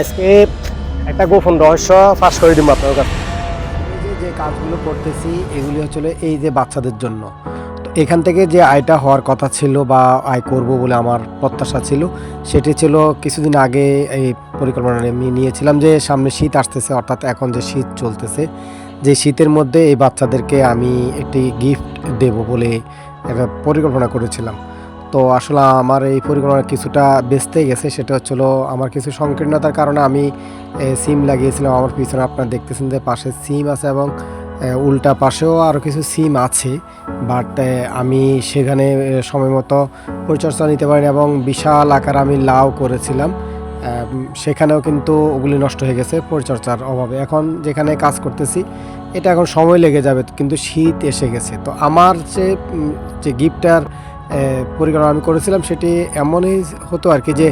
আজকে একটা গোপন রহস্য ফাঁস করে দিব আপনার কাছে। যে কাজগুলো করতেছি, এগুলি হচ্ছিল এই যে বাচ্চাদের জন্য। এখান থেকে যে আয়টা হওয়ার কথা ছিল বা আয় করব বলে আমার প্রত্যাশা ছিল, সেটি ছিল কিছুদিন আগে এই পরিকল্পনা আমি নিয়েছিলাম যে সামনে শীত আসতেছে, অর্থাৎ এখন যে শীত চলতেছে, যে শীতের মধ্যে এই বাচ্চাদেরকে আমি একটি গিফট দেব বলে একটা পরিকল্পনা করেছিলাম। তো আসলে আমার এই পরিকল্পনা কিছুটা বেচতে গেছে সেটা হচ্ছিল আমার কিছু সংকীর্ণতার কারণে আমি সিম লাগিয়েছিলাম। আমার পিছনে আপনারা দেখতেছেন যে পাশে সিম আছে এবং উল্টা পাশেও আরও কিছু সিম আছে। বাট আমি সেখানে সময় মতো পরিচর্যা নিতে পারিনি এবং বিশাল আকার আমি লাউ করেছিলাম। সেখানেও কিন্তু ওগুলি নষ্ট হয়ে গেছে পরিচর্যার অভাবে। এখন যেখানে কাজ করতেছি এটা এখন সময় লেগে যাবে কিন্তু শীত এসে গেছে। তো আমার যে যে গিফটটার এ, পরিকল্পনা আমি করেছিলাম, সেটি এমনই হতো আর কি যে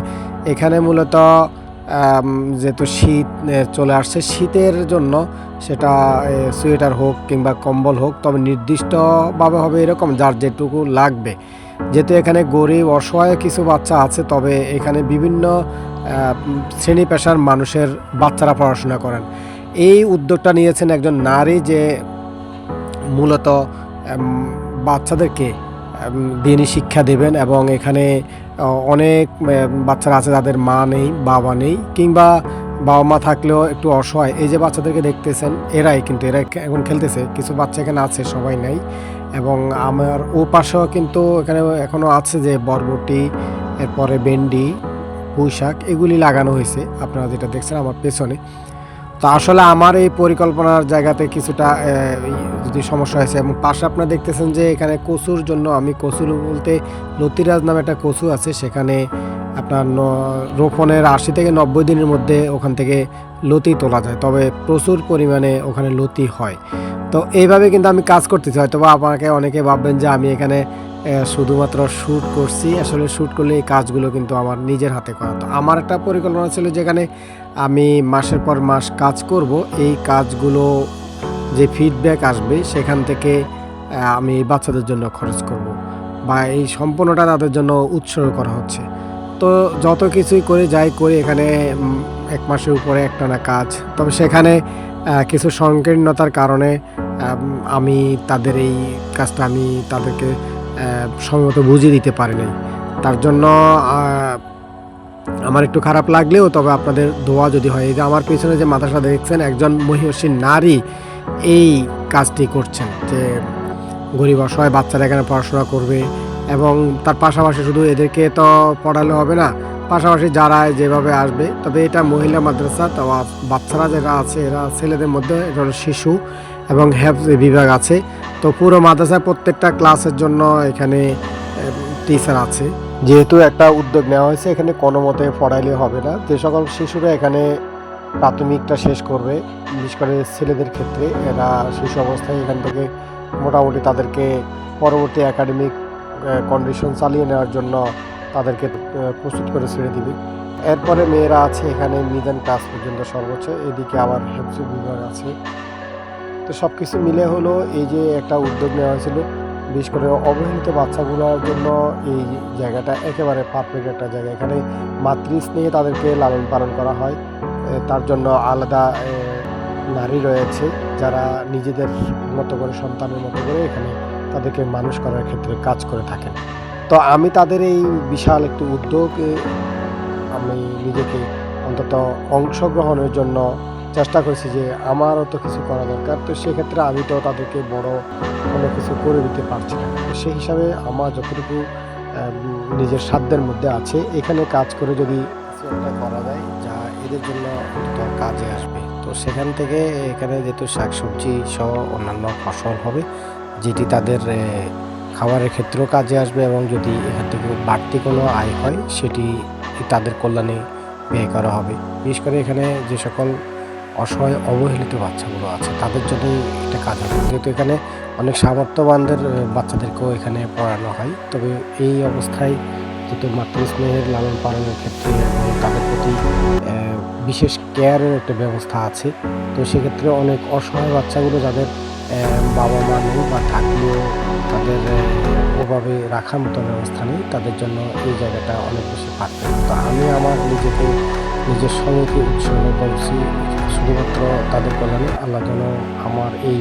এখানে মূলত যেহেতু শীত চলে আসছে, শীতের জন্য সেটা সোয়েটার হোক কিংবা কম্বল হোক, তবে নির্দিষ্টভাবে হবে এরকম যার যেটুকু লাগবে। যেহেতু এখানে গরিব, অসহায় কিছু বাচ্চা আছে, তবে এখানে বিভিন্ন শ্রেণি পেশার মানুষের বাচ্চারা পড়াশোনা করেন। এই উদ্যোগটা নিয়েছেন একজন নারী যে মূলত বাচ্চাদেরকে দিনই শিক্ষা দেবেন এবং এখানে অনেক বাচ্চারা আছে যাদের মা নেই, বাবা নেই, কিংবা বাবা মা থাকলেও একটু অসহায়। এই যে বাচ্চাদেরকে দেখতেছেন, এরাই কিন্তু এরা এখন খেলতেছে। কিছু বাচ্চা এখানে আছে, সবাই নাই। এবং আমার ও পাশেও কিন্তু এখানে এখনও আছে যে বরবটি, এরপরে ভেন্ডি পুঁই শাক এগুলি লাগানো হয়েছে। আপনারা যেটা দেখছেন আমার পেছনে। তো আসলে আমার এই পরিকল্পনার জায়গাতে কিছুটা যদি সমস্যা হয়েছে এবং পাশে আপনারা দেখতেছেন যে এখানে কচুর জন্য আমি কচু বলতে লতিরাজ নামে একটা কচু আছে, সেখানে আপনার রোপণের আশি থেকে নব্বই দিনের মধ্যে ওখান থেকে লতি তোলা যায়। তবে প্রচুর পরিমাণে ওখানে লতি হয়। তো এইভাবে কিন্তু আমি কাজ করতেছি। হয়তো বা আপনাকে অনেকে ভাববেন যে আমি এখানে শুধুমাত্র শ্যুট করছি। আসলে শ্যুট করলে এই কাজগুলো কিন্তু আমার নিজের হাতে করা। তো আমার একটা পরিকল্পনা ছিল যেখানে আমি মাসের পর মাস কাজ করব। এই কাজগুলো যে ফিডব্যাক আসবে সেখান থেকে আমি বাচ্চাদের জন্য খরচ করব বা এই সম্পূর্ণটা তাদের জন্য উৎসর্গ করা হচ্ছে। তো যত কিছুই করে যাই করি এখানে এক মাসের উপরে একটা না কাজ। তবে সেখানে কিছু সংকীর্ণতার কারণে আমি তাদের এই কাজটা আমি তাদেরকে সময়মতো বুঝিয়ে দিতে পারি নাই। তার জন্য আমার একটু খারাপ লাগলেও তবে আপনাদের দোয়া যদি হয়। এই যে আমার পিছনে যে মাদ্রাসা দেখছেন, একজন মহিষী নারী এই কাজটি করছেন যে গরিব অসহায় বাচ্চারা এখানে পড়াশোনা করবে এবং তার পাশাপাশি শুধু এদেরকে তো পড়ালে হবে না, পাশাপাশি যারা যেভাবে আসবে, তবে এটা মহিলা মাদ্রাসা, তো বাচ্চারা যারা আছে, এরা ছেলেদের মধ্যে শিশু। এবং হ্যাফ বিভাগ আছে। তো পুরো মাদ্রাসায় প্রত্যেকটা ক্লাসের জন্য এখানে টিচার আছে। যেহেতু একটা উদ্যোগ নেওয়া হয়েছে, এখানে কোনো মতে পড়াইলে হবে না। যে সকল শিশুরা এখানে প্রাথমিকটা শেষ করবে, বিশেষ করে ছেলেদের ক্ষেত্রে, এরা শিশু অবস্থায় এখান থেকে মোটামুটি তাদেরকে পরবর্তী একাডেমিক কন্ডিশন চালিয়ে নেওয়ার জন্য তাদেরকে প্রস্তুত করে ছেড়ে দিবে। এরপরে মেয়েরা আছে এখানে মিডল ক্লাস পর্যন্ত সর্বোচ্চ। এদিকে আবার হেফসি বিভাগ আছে। তো সব কিছু মিলে হলো এই যে একটা উদ্যোগ নেওয়া হয়েছিল। বিশেষ করে অবহেলিত বাচ্চাগুলোর জন্য এই জায়গাটা একেবারে পারফেক্ট একটা জায়গা। এখানে মাতৃস্নেহে তাদেরকে লালন পালন করা হয়। তার জন্য আলাদা নারী রয়েছে যারা নিজেদের মতো করে, সন্তানের মতো করে এখানে তাদেরকে মানুষ করার ক্ষেত্রে কাজ করে থাকেন। তো আমি তাদের এই বিশাল একটি উদ্যোগে আমি নিজেকে অন্তত অংশগ্রহণের জন্য চেষ্টা করেছি যে আমারও তো কিছু করা দরকার। তো সেক্ষেত্রে আমি তো তাদেরকে বড় কোনো কিছু করে দিতে পারছি না। তো সেই হিসাবে আমার যতটুকু নিজের সাধ্যের মধ্যে আছে, এখানে কাজ করে যদি করা যায়, যা এদের জন্য কাজে আসবে। তো সেখান থেকে এখানে যেহেতু শাকসবজি সহ অন্যান্য ফসল হবে, যেটি তাদের খাবারের ক্ষেত্রেও কাজে আসবে এবং যদি এখান থেকে বাড়তি কোনো আয় হয়, সেটি তাদের কল্যাণে ব্যয় করা হবে। বিশেষ করে এখানে যে সকল অসহায়, অবহেলিত বাচ্চাগুলো আছে, তাদের জন্যই এটা কাজ হবে যেহেতু এখানে অনেক সামর্থ্যবানদের বাচ্চাদেরকেও এখানে পড়ানো হয়, তবে এই অবস্থায় যেহেতু মাতৃস্নেহের লালন পালনের ক্ষেত্রে তাদের প্রতি বিশেষ কেয়ারের একটা ব্যবস্থা আছে, তো সেক্ষেত্রে অনেক অসহায় বাচ্চাগুলো যাদের বাবা মা নেই বা থাকলেও তাদের ওভাবে রাখার মতো ব্যবস্থা নেই, তাদের জন্য এই জায়গাটা অনেক বেশি পারফেক্ট। তো আমি আমার নিজেকে নিজের সময়কে উৎসর্গ করছি। শুধুমাত্র তাদের কল্যাণে আল্লাহ যেন আমার এই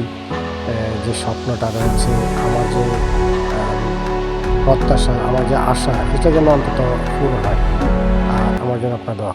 যে স্বপ্নটা রয়েছে, আমার যে প্রত্যাশা, আমার যে আশা, এটা যেন অন্তত পূরণ হয়। আর আমার জন্য আপনার দোয়া